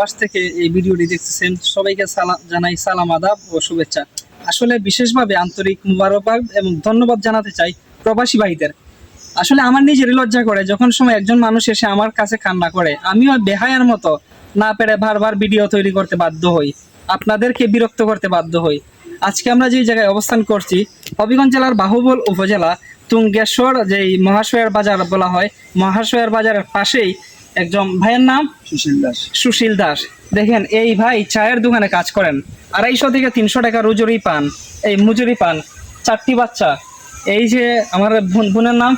প্রবাস থেকে এই ভিডিওটি দেখতেছেন, সবাইকে সালাম জানাই সালাম, আদাব ও শুভেচ্ছা। আসলে বিশেষভাবে আন্তরিক মুবারকবাদ এবং ধন্যবাদ জানাতে চাই প্রবাসী ভাইদের। আসলে আমার নিজেরই লজ্জা করে যখন সময় একজন মানুষ এসে আমার কাছে কান্না করে, আমিও বেহায়ার মতো না পেরে বারবার ভিডিও তৈরি করতে বাধ্য হই, আপনাদেরকে বিরক্ত করতে বাধ্য হই। আজকে আমরা যে জায়গায় অবস্থান করছি, হবিগঞ্জ জেলার বাহুবল উপজেলা তুঙ্গেশ্বর, যেই মহাশয়ের বাজার বলা হয়, মহাশয়ের বাজারের পাশেই একজন ভাইয়ের নাম? সুশীল দাস। সুশীল দাস। দেখেন এই ভাই চায়ের দোকানে কাজ করেন। আড়াইশো থেকে তিনশো টাকা রুজুরি পান। এই মজুরি পান। চারটি বাচ্চা। এই যে আমার বোন- বোনের নাম?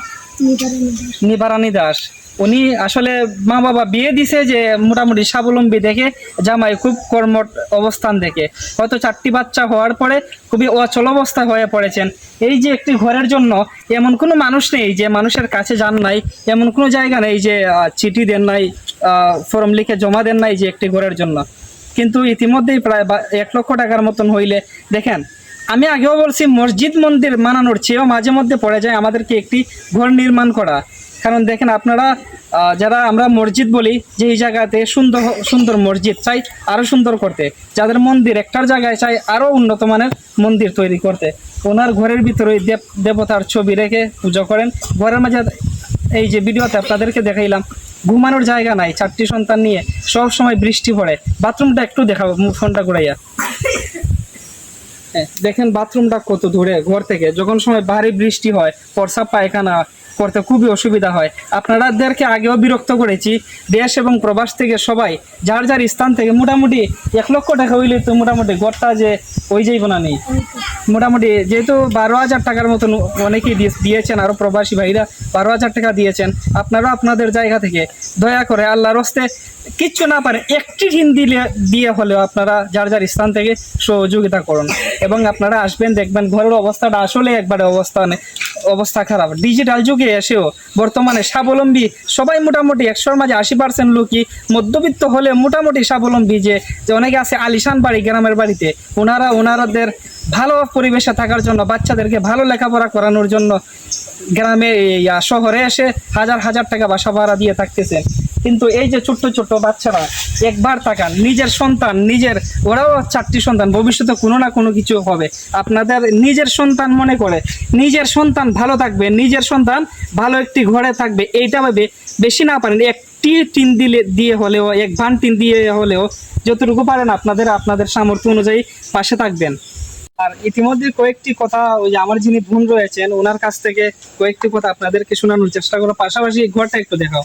নিবারানী দাস। উনি আসলে মা বাবা বিয়ে দিছে যে মোটামুটি স্বাবলম্বী দেখে, জামাই খুব কর্মট অবস্থান দেখে। হয়তো চারটি বাচ্চা হওয়ার পরে খুবই অচল অবস্থা হয়ে পড়েছেন। এই যে একটি ঘরের জন্য এমন কোনো মানুষ নেই যে মানুষের কাছে যান নাই, এমন কোনো জায়গা নেই যে চিঠি দেন নাই ফর্ম লিখে জমা দেন নাই যে একটি ঘরের জন্য। কিন্তু ইতিমধ্যেই প্রায় এক লক্ষ টাকার মতন হইলে, দেখেন আমি আগেও বলছি, মসজিদ মন্দির মানানোর চেয়েও মাঝে মধ্যে পড়ে যায় আমাদেরকে একটি ঘর নির্মাণ করা। কারণ দেখেন আপনারা যারা আমরা মসজিদ বলি, যে এই জায়গাতে সুন্দর সুন্দর মসজিদ চাই আরও সুন্দর করতে। যাদের মন্দির একটার জায়গায় চাই আরও উন্নত মানের মন্দির তৈরি করতে। ওনার ঘরের ভিতরে দেব, দেবতার ছবি রেখে পুজো করেন। ঘরের মাঝে এই যে ভিডিওতে আপনাদেরকে দেখাইলাম, ঘুমানোর জায়গা নাই, চারটি সন্তান নিয়ে সব সময় বৃষ্টি পড়ে। বাথরুমটা একটু দেখাবো, ফোনটা ঘুরাইয়া। দেখেন বাথরুমটা কত দূরে, ঘর থেকে। যখন সময় ভারী বৃষ্টি হয় প্রসাব পায়খানা করতে খুবই অসুবিধা হয়। আপনারাদেরকে আগেও বিরক্ত করেছি, দেশ এবং প্রবাস থেকে সবাই যার যার স্থান থেকে মোটামুটি এক লক্ষ টাকা হইলে তো মোটামুটি ঘরটা যে ওই যাইব না নেই। মোটামুটি যেহেতু বারো হাজার টাকার মতন অনেকেই দিয়ে- দিয়েছেন আরও প্রবাসী ভাইরা বারো হাজার টাকা দিয়েছেন। আপনারা আপনাদের জায়গা থেকে দয়া করে আল্লাহর হস্তে কিচ্ছু না পারে, একটি ঋণ দিলে, দিয়ে হলেও আপনারা যার যার স্থান থেকে সহযোগিতা করুন। এবং আপনারা আসবেন, দেখবেন ঘরের অবস্থাটা আসলে একবারে অবস্থানে অবস্থা খারাপ। ডিজিটাল যুগে এসেও বর্তমানে স্বাবলম্বী সবাই মোটামুটি একশোর মাঝে আশি পার্সেন্ট লোকই মধ্যবিত্ত হলে মোটামুটি স্বাবলম্বী যে যে অনেকে আছে আলিশান বাড়ি, গ্রামের বাড়িতে, ওনারা ওনারাদের ভালো পরিবেশে থাকার জন্য, বাচ্চাদেরকে ভালো লেখাপড়া করানোর জন্য গ্রামে শহরে এসে হাজার হাজার টাকা বাসা ভাড়া দিয়ে থাকতেছেন। কিন্তু এই যে ছোট্ট ছোট্ট বাচ্চারা, একবার তাকান, নিজের সন্তান, নিজের, ওরাও চারটি সন্তান, ভবিষ্যতে কোনো না কোনো কিছু হবে। আপনাদের নিজের সন্তান মনে করে, নিজের সন্তান ভালো থাকবে, নিজের সন্তান ভালো একটি ঘরে থাকবে, এইটা ভাবে বেশি না পারেন, একটি টিন দিলে, দিয়ে হলেও, এক ভান টিন দিয়ে হলেও যতটুকু পারেন আপনাদের আপনাদের সামর্থ্য অনুযায়ী পাশে থাকবেন। আর ইতিমধ্যে কয়েকটি কথা, ওই যে আমার যিনি বোন রয়েছেন, ওনার কাছ থেকে কয়েকটি কথা আপনাদেরকে শোনানোর চেষ্টা করো পাশাপাশি ঘরটা একটু দেখাও।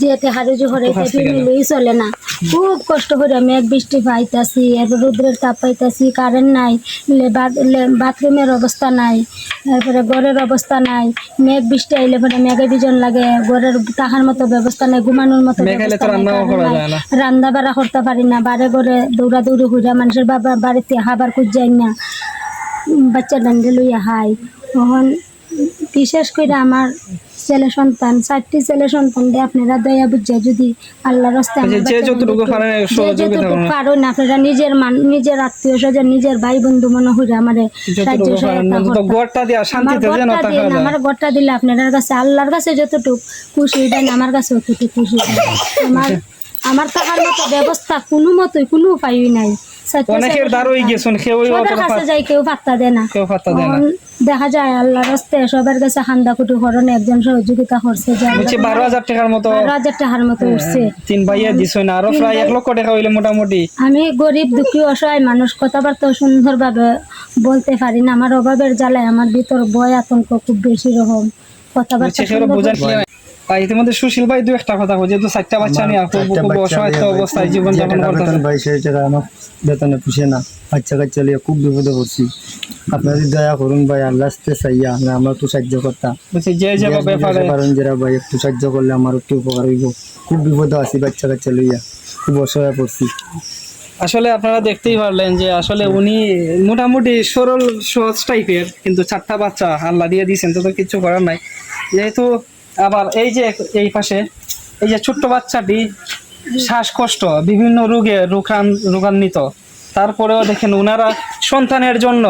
যেতে হারু জোহরে একটু কাছ চলে না। খুব কষ্ট করে মেঘ বৃষ্টি পাইতাছি এরপর রোদ্রের তাপ পাইতাছি কারেন্ট নাই বাথরুমের অবস্থা নাই তারপরে ঘরের অবস্থা নাই। মেঘ বৃষ্টি আইলে পরে মেঘে বিজন লাগে ঘরের তাহার মতো ব্যবস্থা নাই ঘুমানোর মতো। রান্না বাড়া করতে পারি না বারে ঘরে দৌড়াদৌড়ি হইরা মানুষের বাবা বাড়িতে হাবার খুঁজ যায় না। বাচ্চা ডান্ডে লইয়া হাই। তখন বিশেষ করে আমার ছেলে সন্তান চারটি ছেলে সন্তান দিয়ে আপনারা দয়া বুঝা যদি আল্লাহর যে- যতটুকু পারেন আপনারা নিজের মান নিজের আত্মীয় স্বজন নিজের ভাই বন্ধু মনে হইরা আমারে সাহায্য সহায়তা দিয়ে আমার শান্তিতে যেন গড়টা দিলে আপনার কাছে আল্লাহর কাছে যতটুকু খুশি দেন আমার কাছে অতটুকু খুশি। আমার আমার টাকার মতো ব্যবস্থা কোনো মতোই কোনো উপায়ই নাই। অনেকের দ্বারই গেছেন কেউ সবার কাছে যাই কেউ পাত্তা দেয় না। কেউ পাত্তা দেয় না। দেখা যায় আল্লাহ রাস্তে সবার কাছে হান্দা কুটু করেন একজন সহযোগিতা করছে যে বারো হাজার টাকার মতো বারো হাজার টাকার মতো উঠছে। তিন ভাইয়া দিছ না আরও প্রায় এক লক্ষ টাকা হইলে মোটামুটি। আমি গরিব দুঃখী অসহায় মানুষ কথাবার্তা সুন্দরভাবে বলতে পারি না। আমার অভাবের জ্বালায় আমার ভিতর বয় আতঙ্ক খুব বেশি রকম। কথাবার্তা ইতিমধ্যে সুশীল ভাই দু একটা কথা যেহেতু চারটা বাচ্চা নিয়ে খুব খুব অসহায় অবস্থায় জীবন যাপন করতেছে। বেতন সেই টাকা আমার বেতনে পুষে না। বাচ্চা কাচ্চা খুব বিপদে পড়ছি। আপনারা দয়া করুন ভাই আল্লাহ চাইয়া আমরা আমরা একটু সাহায্য করতাম যে যে ব্যাপারে কারণ যারা ভাই একটু সাহায্য করলে আমার একটু উপকার হইব। খুব বিপদে আছি বাচ্চা কাচ্চা লইয়া। খুব অসহায় পড়ছি। আসলে আপনারা দেখতেই পারলেন যে আসলে উনি মোটামুটি সরল সহজ টাইপের কিন্তু চারটা বাচ্চা আল্লাহ দিয়ে দিয়েছেন তো তো কিছু করার নাই। যেহেতু আবার এই যে এই পাশে, এই যে ছোট্ট বাচ্চাটি শ্বাসকষ্ট, বিভিন্ন রোগে রোগান রোগান্বিত। তারপরেও দেখেন ওনারা সন্তানের জন্য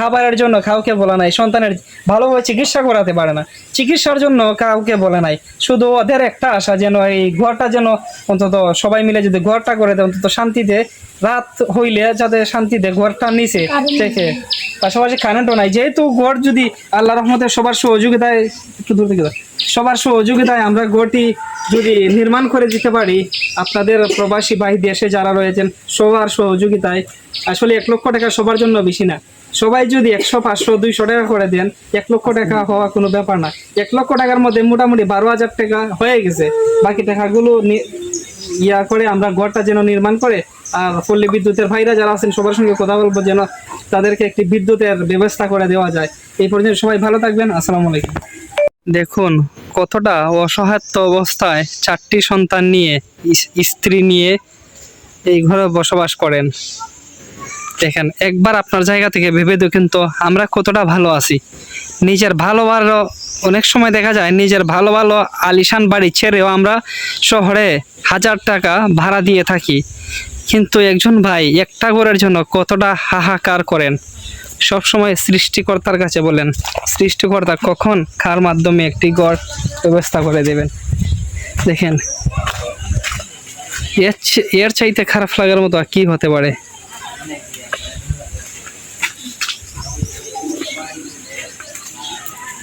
খাবারের জন্য কাউকে বলে নাই সন্তানের ভালোভাবে চিকিৎসা করাতে পারে না। চিকিৎসার জন্য কাউকে বলে নাই। শুধু ওদের একটা আশা যেন এই ঘরটা যেন অন্তত সবাই মিলে যদি ঘরটা করে দেয় অন্তত শান্তিতে রাত হইলে যাতে শান্তিতে ঘরটা নিচে থেকে। পাশাপাশি কারেন্টও নাই। যেহেতু ঘর যদি আল্লাহ রহমতের সবার সহযোগিতায় একটু দূর থেকে সবার সহযোগিতায় আমরা ঘরটি যদি নির্মাণ করে দিতে পারি আপনাদের প্রবাসী বাহি দেশে যারা রয়েছেন সবার সহযোগিতায়। আসলে এক লক্ষ টাকা সবার জন্য বেশি না। সবাই যদি একশো, পাঁচশো, দুইশো টাকা করে দেন, এক লক্ষ টাকা হওয়া কোনো ব্যাপার না। এক লক্ষ টাকার মধ্যে মোটামুটি বারো হাজার টাকা হয়ে গেছে। বাকি টাকাগুলো ইয়া করে আমরা ঘরটা যেন নির্মাণ করে, আর পল্লী বিদ্যুতের ভাইরা যারা আছেন, সবার সঙ্গে কথা বলব যেন তাদেরকে একটি বিদ্যুতের ব্যবস্থা করে দেওয়া যায়। এই পর্যন্ত সবাই ভালো থাকবেন, আসসালামু আলাইকুম। দেখুন, কতটা অসহায়ত্ব অবস্থায় চারটি সন্তান নিয়ে স্ত্রী নিয়ে এই ঘরে বসবাস করেন। দেখেন, একবার আপনার জায়গা থেকে ভেবে দেখেন তো আমরা কতটা ভালো আছি। নিজের ভালো ভালো, অনেক সময় দেখা যায় নিজের ভালো ভালো আলিশান বাড়ি ছেড়েও আমরা শহরে হাজার টাকা ভাড়া দিয়ে থাকি। কিন্তু একজন ভাই একটা ঘরের জন্য কতটা হাহাকার করেন। সব সময় সৃষ্টিকর্তার কাছে বলেন, সৃষ্টিকর্তা কখন কার মাধ্যমে একটি ঘর ব্যবস্থা করে দেবেন? দেখেন, এর এর চাইতে খারাপ লাগার মতো কি হতে পারে?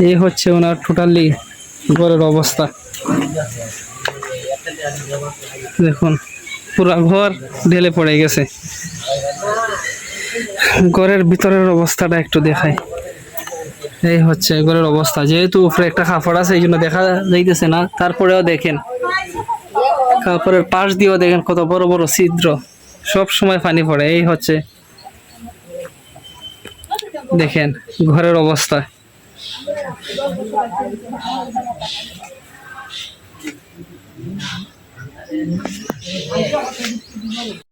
এই হচ্ছে ওনার টোটালি ঘরের অবস্থা। দেখুন, পুরা ঘর ঢেলে পড়ে গেছে। ঘরের ভিতরের অবস্থাটা একটু দেখাই। এই হচ্ছে ঘরের অবস্থা। যেহেতু উপরে একটা কাপড় আছে, এই জন্য দেখা যাইতেছে না। তারপরেও দেখেন, কাপড়ের পাশ দিয়েও দেখেন কত বড় বড় ছিদ্র। সব সময় পানি পড়ে। এই হচ্ছে দেখেন ঘরের অবস্থা।